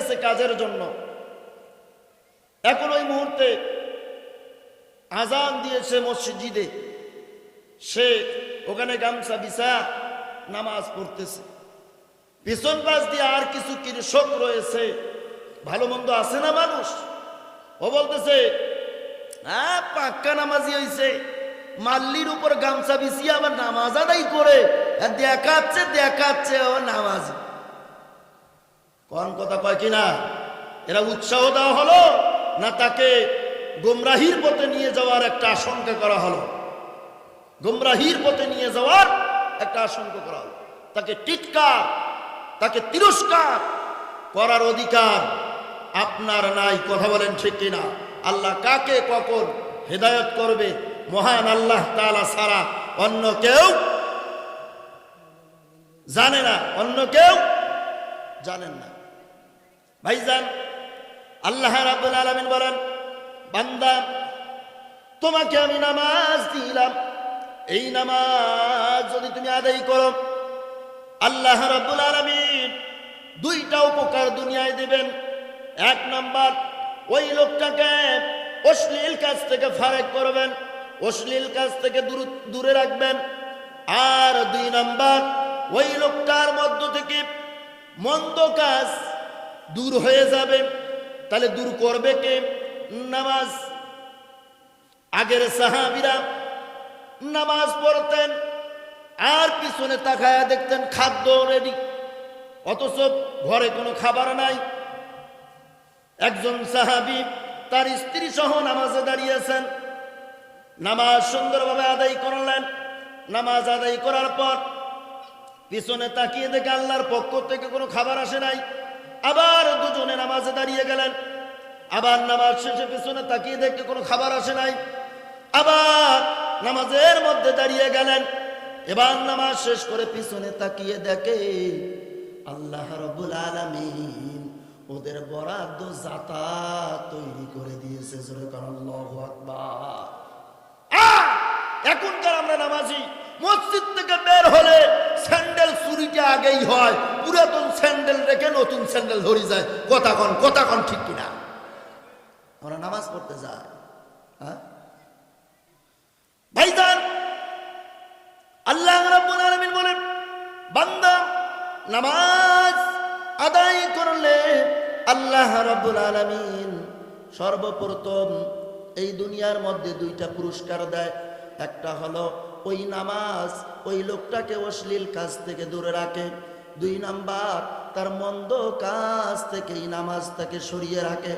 গেছে কাজের জন্য। এখন ওই মুহূর্তে আজান দিয়েছে মসজিদে। সে ওখানে গামছা বিছা নামাজ পড়তেছে। পিছন পাশ দিয়ে আর কিছু কৃষক রয়েছে। ভালো মন্দ আছে না মানুষ? ও বলতেছে হ্যাঁ পাক্কা নামাজি হইছে। মাল্লির উপর গামছা বিছিয়ে আবার নামাজ আদায় করে। দেখাচ্ছে দেখাচ্ছে ও নামাজি। কোন কথা কয় কিনা? এরা উৎসাহ দেওয়া হলো না তাকে গোমরাহির পথে নিয়ে যাওয়ার একটা আশঙ্কা করা হলো? গোমরাহির পথে নিয়ে যাওয়ার একটা আশঙ্কা করা হলো। তাকে টিটকার, তাকে তিরস্কার করার অধিকার আপনার নাই, কথা বলেন ঠিক কিনা? আল্লাহ কাকে কখন হেদায়ত করবে? মহান আল্লাহ তাআলা সারা অন্য কেউ জানে না, অন্য কেউ জানেন না। ভাইজান, আল্লাহ রাব্বুল আলামিন বলেন, বান্দা, তোমাকে আমি নামাজ দিলাম। এই নামাজ যদি তুমি আদায় করো, আল্লাহ রাব্বুল আলামিন দুইটা উপকার দুনিয়ায় দিবেন। এক নাম্বার, ওই লোকটাকে অশ্লীল কাজ থেকে ফারেক করবেন, অশ্লীল কাজ থেকে দূর- দূরে রাখবেন। আর দুই নাম্বার, ওই লোকটার মধ্য থেকে মন্দ কাজ দূর হয়ে যাবে। তাহলে দূর করবে কে? নামাজ। আগের সাহাবিরা নামাজ পড়তেন, আর পিছনে তাকায়া দেখতেন খাদ্য রেডি অথচ ঘরে কোনো খাবার নাই। একজন সাহাবি তার স্ত্রী সহ নামাজে দাঁড়িয়েছেন। নামাজ সুন্দরভাবে আদায় করলেন। নামাজ আদায় করার পর পিছনে তাকিয়ে দেখে আল্লাহর পক্ষ থেকে কোনো খাবার আসে নাই। আবার দুজনে নামাজে দাঁড়িয়ে গেলেন। আবার নামাজ শেষে পিছনে তাকিয়ে দেখে কোনো খাবার আসে নাই। আবার নামাজের মধ্যে দাঁড়িয়ে গেলেন। এবার নামাজ শেষ করে পিছনে তাকিয়ে দেখে আল্লাহ রবুল আলমিন ওদের বরাদ্দ জাতা তৈরি করে দিয়েছে! এখনকার আমরা নামাজি, মসজিদ থেকে বের হলে স্যান্ডেল চুরিটা আগেই হয়, পুরাতন নতুন স্যান্ডেল ধরে যায়। কথা কন কথা কন ঠিক কিনা? আমরা নামাজ পড়তে যাই হ্যাঁ? আল্লাহ রাব্বুল আলামিন বলেন, বান্দা নামাজ আদায় করলে আল্লাহ রাব্বুল আলামিন সর্বপ্রথম এই দুনিয়ার মধ্যে দুইটা পুরস্কার দেয়। একটা হলো ওই নামাজ, ওই লোকটাকে অশ্লীল কাজ থেকে দূরে রাখে। দুই নাম্বার তার মন্দ কাজ এই নামাজ তাকে সরিয়ে রাখে।